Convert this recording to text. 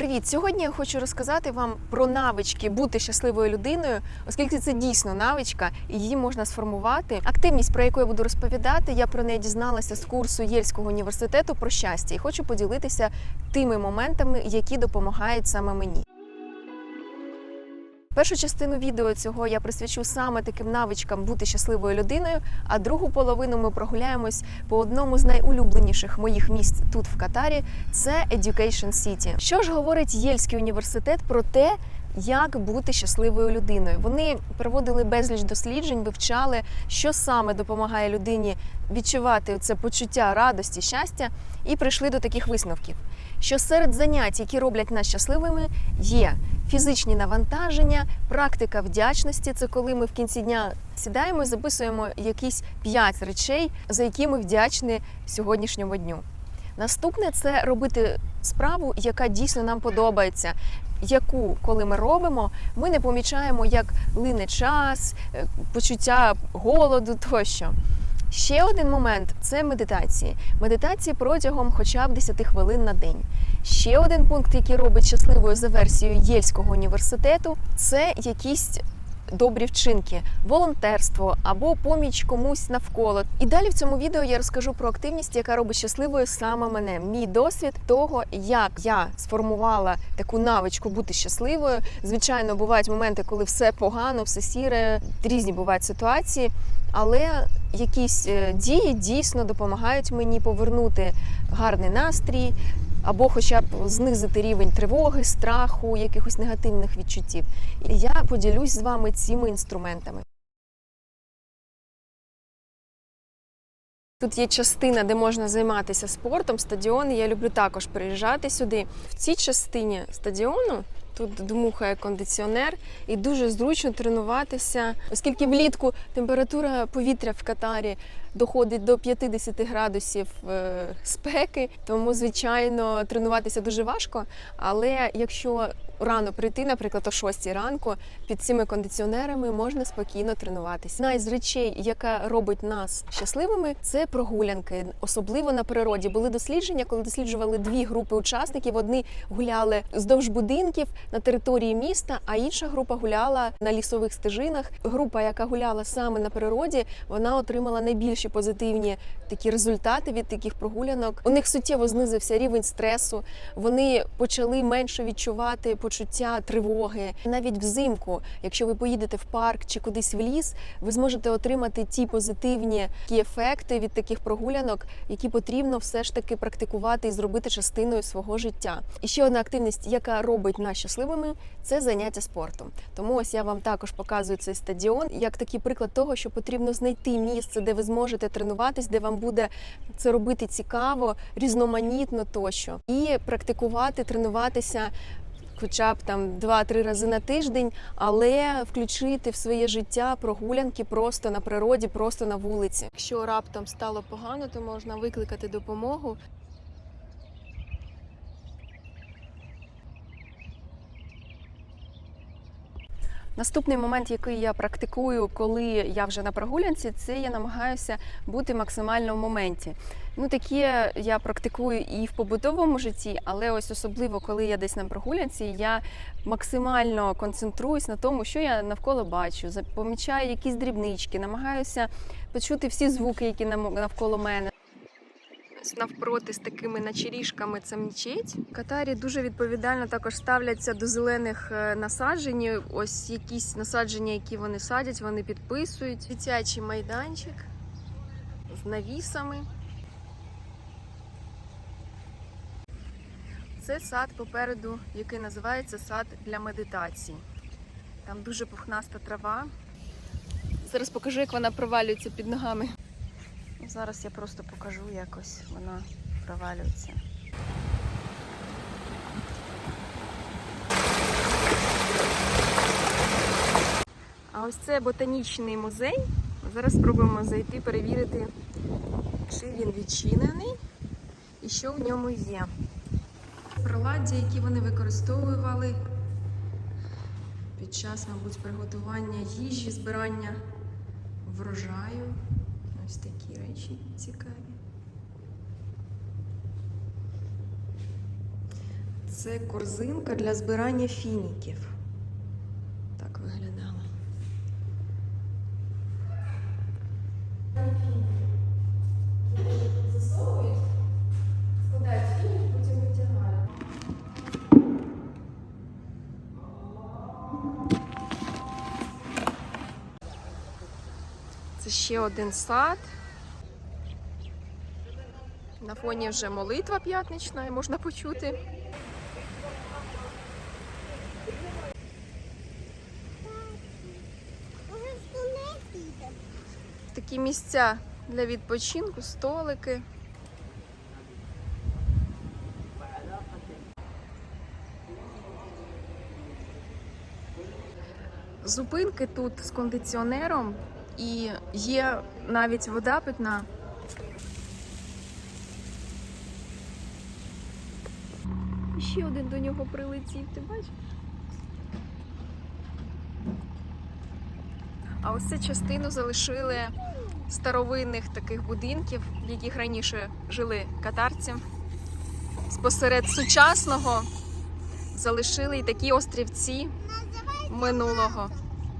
Привіт! Сьогодні я хочу розказати вам про навички бути щасливою людиною, оскільки це дійсно навичка, і її можна сформувати. Активність, про яку я буду розповідати, я про неї дізналася з курсу Єльського університету про щастя і хочу поділитися тими моментами, які допомагають саме мені. Першу частину відео цього я присвячу саме таким навичкам бути щасливою людиною, а другу половину ми прогуляємось по одному з найулюбленіших моїх місць тут в Катарі. Це Education City. Що ж говорить Єльський університет про те, як бути щасливою людиною? Вони проводили безліч досліджень, вивчали, що саме допомагає людині відчувати це почуття радості, щастя, і прийшли до таких висновків. Що серед занять, які роблять нас щасливими, є фізичні навантаження, практика вдячності це коли ми в кінці дня сідаємо і записуємо якісь п'ять речей, за які ми вдячні сьогоднішньому дню. Наступне це робити справу, яка дійсно нам подобається. Яку, коли ми робимо, ми не помічаємо, як лине час, е, почуття голоду тощо. Ще один момент це медитації. Медитації протягом хоча б 10 хвилин на день. Ще один пункт, який робить щасливою за версією Єльського університету, це якісь добрі вчинки, волонтерство або поміч комусь навколо. І далі в цьому відео я розкажу про активність, яка робить щасливою саме мене. Мій досвід того, як я сформувала таку навичку бути щасливою. Звичайно, бувають моменти, коли все погано, все сіре, різні бувають ситуації. Але якісь е, дії дійсно допомагають мені повернути гарний настрій, або хоча б знизити рівень тривоги, страху, якихось негативних відчуттів. І я поділюсь з вами цими інструментами. Тут є частина, де можна займатися спортом, стадіон. Я люблю також приїжджати сюди. В цій частині стадіону тут дмухає кондиціонер і дуже зручно тренуватися, оскільки влітку температура повітря в Катарі доходить до 50 градусів е, спеки, тому звичайно тренуватися дуже важко. Але якщо рано прийти, наприклад, о 6 ранку, під цими кондиціонерами можна спокійно тренуватися. Одна із речей, яка робить нас щасливими, це прогулянки, особливо на природі. Були дослідження, коли досліджували дві групи учасників. Одні гуляли здовж будинків на території міста, а інша група гуляла на лісових стежинах. Група, яка гуляла саме на природі, вона отримала найбільші позитивні такі результати від таких прогулянок. У них суттєво знизився рівень стресу. Вони почали менше відчувати почуття тривоги. Навіть взимку, якщо ви поїдете в парк чи кудись в ліс, ви зможете отримати ті позитивні ефекти від таких прогулянок, які потрібно все ж таки практикувати і зробити частиною свого життя. І ще одна активність, яка робить нас щасливими, це заняття спортом. Тому ось я вам також показую цей стадіон як такий приклад того, що потрібно знайти місце, де ви зможете тренуватись, де вам буде це робити цікаво, різноманітно тощо, і практикувати, тренуватися хоча б там 2-3 рази на тиждень, але включити в своє життя прогулянки просто на природі, просто на вулиці. Якщо раптом стало погано, то можна викликати допомогу. Наступний момент, який я практикую, коли я вже на прогулянці, це я намагаюся бути максимально в моменті. Ну таке я практикую і в побутовому житті, але ось особливо, коли я десь на прогулянці, я максимально концентруюсь на тому, що я навколо бачу, помічаю якісь дрібнички, намагаюся почути всі звуки, які навколо мене. Навпроти з такими начеріжками це мечеть. Катарі дуже відповідально також ставляться до зелених е, насаджень. Ось якісь насадження, які вони садять, вони підписують. Дитячий майданчик з навісами. Це сад попереду, який називається сад для медитації. Там дуже пухнаста трава. Зараз покажу, як вона провалюється під ногами. Ну, Зараз я просто покажу, як ось вона провалюється. А ось це ботанічний музей. Зараз спробуємо зайти, перевірити, чи він відчинений і що в ньому є. Приладдя, які вони використовували під час, мабуть, приготування їжі, збирання врожаю. Ось такі речі цікаві. Це корзинка для збирання фініків. Це ще один сад. На фоні вже молитва п'ятнична, можна почути. Такі місця для відпочинку, столики. Зупинки тут з кондиціонером і є навіть вода питна. Ще один до нього прилетів, ти бачиш? А ось цю частину залишили старовинних таких будинків, в яких раніше жили катарці. Спосеред сучасного залишили й такі острівці минулого.